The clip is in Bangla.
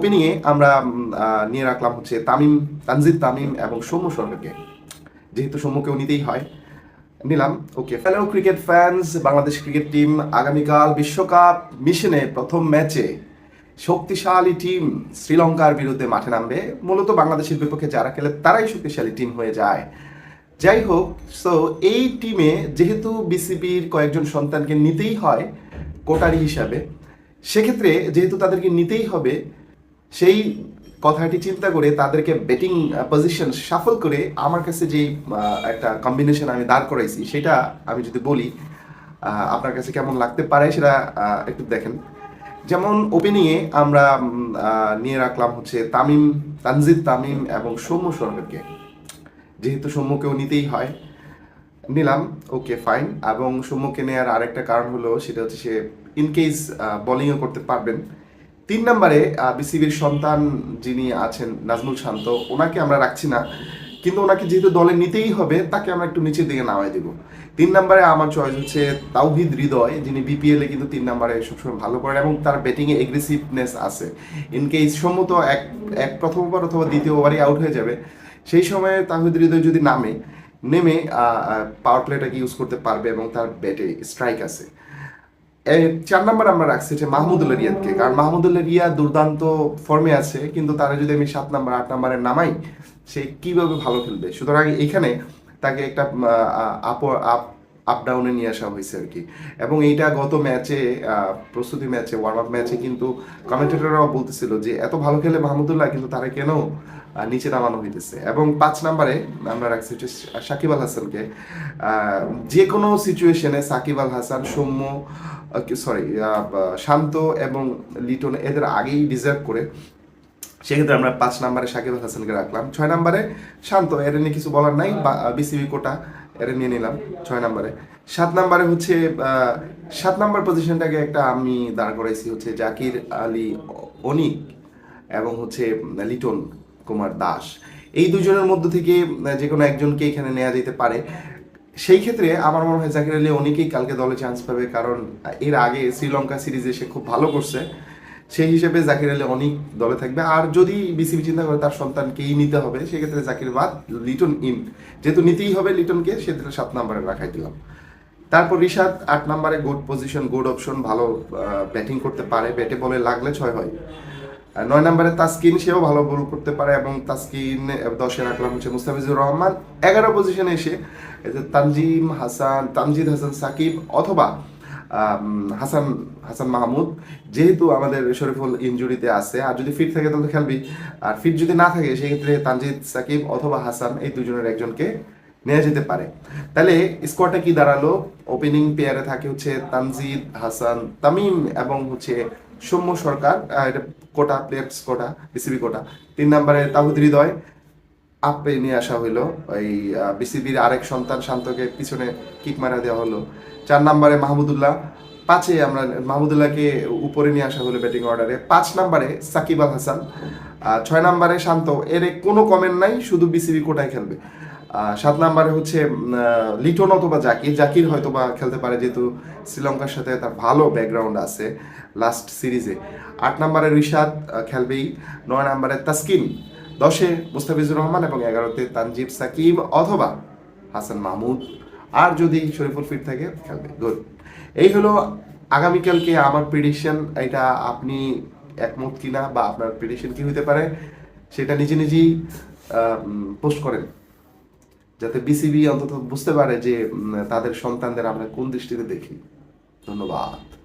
ওপেনিংয়ে আমরা নিয়ে রাখলাম হচ্ছে তামিম, তানজিদ তামিম এবং সৌম্য সরকারকে যেহেতু সৌম্যকেও নিতেই হয়। নিলাম, okay. Hello cricket fans Bangladesh cricket team আগামীকাল বিশ্বকাপ মিশনে প্রথম ম্যাচে শক্তিশালী টিম শ্রীলঙ্কার বিরুদ্ধে মাঠে নামবে। মূলত বাংলাদেশের বিপক্ষে যারা খেলে তারাই শক্তিশালী টিম হয়ে যায়। যাই হোক সো এই টিমে যেহেতু বিসিবির কয়েকজন সন্তানকে নিতেই হয় কোটারি হিসাবে, সেক্ষেত্রে যেহেতু তাদেরকে নিতেই হবে সেই কথাটি চিন্তা করে তাদেরকে ব্যাটিং পজিশন সাফল করে আমার কাছে যে একটা কম্বিনেশন আমি দাঁড় করাইছি, সেটা আমি যদি বলি আপনার কাছে কেমন লাগতে পারে সেটা একটু দেখেন। যেমন ওপেনিংয়ে আমরা নিয়ে রাখলাম হচ্ছে তামিম, তানজিদ তামিম এবং সৌম্য সরকারকে যেহেতু সৌম্যকেও নিতেই হয়। নিলাম ওকে ফাইন এবং সৌম্যকে নেওয়ার আরেকটা কারণ হলো, সেটা হচ্ছে সে ইনকেস বোলিংও করতে পারবেন। তিন নম্বরে বিসিবির সন্তান যিনি আছেন, নাজমুল শান্ত, ওনাকে আমরা রাখছি না। কিন্তু ওনাকে যেহেতু দলে নিতেই হবে, তাকে আমরা একটু নিচের দিকে নামাই দেবো। তিন নম্বরে আমার চয়েস হচ্ছে তাওহিদ হৃদয়, যিনি বিপিএল কিন্তু তিন নম্বরে সবসময় ভালো করেন এবং তার ব্যাটিং এ এগ্রেসিভনেস আছে। ইনকেস সম্মত এক এক প্রথম ওভার অথবা দ্বিতীয় ওভারে আউট হয়ে যাবে, সেই সময়ে তাহিদ হৃদয় যদি নামে, নেমে পাওয়ার প্লেটাকে ইউজ করতে পারবে এবং তার ব্যাটে স্ট্রাইক আছে। চার নাম্বার আমরা রাখছি যে মাহমুদুল্লাহ রিয়াদকে, কারণ মাহমুদুল্লাহ রিয়াদ দুর্দান্ত ফর্মে আছে, কিন্তু তারা যদি আমি সাত নম্বর, আট নাম্বারে নামাই, সে কীভাবে ভালো খেলবে? সুতরাং এখানে তাকে একটা আপ আপ আপ ডাউনে নিয়ে আসা হয়েছে আর কি। এবং এইটা গত ম্যাচে প্রস্তুতি ম্যাচে ওয়ার্ম আপ ম্যাচে কিন্তু কমেন্টেটররাও বলতেছিল যে এত ভালো খেলে মাহমুদুল্লাহ, কিন্তু তারা কেন নিচে নামানো হইতেছে? এবং পাঁচ নাম্বারে আমরা রাখছি হচ্ছে সাকিব আল হাসানকে। যে কোনো সিচুয়েশনে সাকিব আল হাসান, সৌম্য সরি শান্ত এবং লিটন এদের আগেই ডিজার্ভ করে। সেক্ষেত্রে আমরা পাঁচ নম্বরে সাকিব হাসানকে রাখলাম। ছয় নম্বরে শান্ত, এর নিয়ে কিছু বলার নাই বিসিবি কোটা এর নিয়ে নিলাম ছয় নম্বরে। সাত নম্বরে হচ্ছে সাত নম্বর পজিশনটাকে একটা আমি দাঁড় করাইছি হচ্ছে জাকির আলী অনিক এবং হচ্ছে লিটন কুমার দাস। এই দুজনের মধ্য থেকে যে কোনো একজনকে এখানে নেওয়া যেতে পারে। সেই ক্ষেত্রে আমার মনে হয় জাকির আলী অনেকেই কালকে দলে চান্স পাবে, কারণ এর আগে শ্রীলঙ্কা সিরিজে সে খুব ভালো করছে। সেই হিসেবে জাকির আলী অনেক দলে থাকবে। আর যদি বিসিবি চিন্তা করে তার সন্তানকেই নিতে হবে, সেক্ষেত্রে জাকির বাদ লিটন ইন। যেহেতু নিতেই হবে লিটনকে সেক্ষেত্রে সাত নম্বরে রাখাই দিলাম। তারপর রিশাদ, আট নম্বরে গুড পজিশন গুড অপশন ভালো ব্যাটিং করতে পারে। ব্যাটে বলে লাগলে ছয় হয়। নয় নম্বরে তাসকিন, সেও ভালো বল করতে পারে এবং তাসকিন দশে রাখলাম হচ্ছে মুস্তাফিজুর রহমান। এগারো পজিশনে এসে তানজিম হাসান, তানজিদ হাসান সাকিব অথবা হাসান হাসান মাহমুদ, যেহেতু আমাদের শরীফুল ইনজুরিতে আছে, আর যদি ফিট থাকে তাহলে খেলবি আর ফিট যদি না থাকে, সেক্ষেত্রে তানজিদ, সাকিব অথবা হাসান এই দুজনের একজনকে নেওয়া যেতে পারে। তাহলে স্কোয়াডটা কি দাঁড়াল? ওপেনিং পেয়ারে থাকে হচ্ছে তানজিদ, হাসান, তামিম এবং হচ্ছে Soumya Sarkar quota players quota BCB quota. তিন নম্বরে তাহুদ হৃদয়, আপে নিয়ে আসা হলো ওই বিসিবির আরেক সন্তান শান্তকে পিছনে কিক মারা দেওয়া হলো। চার নম্বরে মাহমুদুল্লাহ, পাঁচে আমরা মাহমুদুল্লাহকে উপরে নিয়ে আসা হলো ব্যাটিং অর্ডারে পাঁচ নম্বরে সাকিব আল হাসান ছয় নম্বরে শান্ত। এর কোনো কমেন্ট নাই, শুধু বিসিবি কোটায় খেলবে। সাত নাম্বারে হচ্ছে লিটন অথবা জাকির। জাকির হয়তো বা খেলতে পারে, যেহেতু শ্রীলঙ্কার সাথে তার ভালো ব্যাকগ্রাউন্ড আছে লাস্ট সিরিজে আট নম্বরে রিশাদ খেলবেই। নয় নাম্বারে তাসকিন। দশে মুস্তাফিজুর রহমান এবং এগারোতে তানজিব সাকিব অথবা হাসান মাহমুদ। আর যদি শরীফুল ফিট থাকে, খেলবে। গুড এই হলো আগামীকালকে আমার প্রিডিকশন এটা আপনি একমত কিনা বা আপনার প্রিডিকশন কি হতে পারে, সেটা নিজে নিজেই পোস্ট করেন। যাতে বিসিবি অন্তত বুঝতে পারে যে তাদের সন্তানদের আমরা কোন দৃষ্টিতে দেখি। ধন্যবাদ।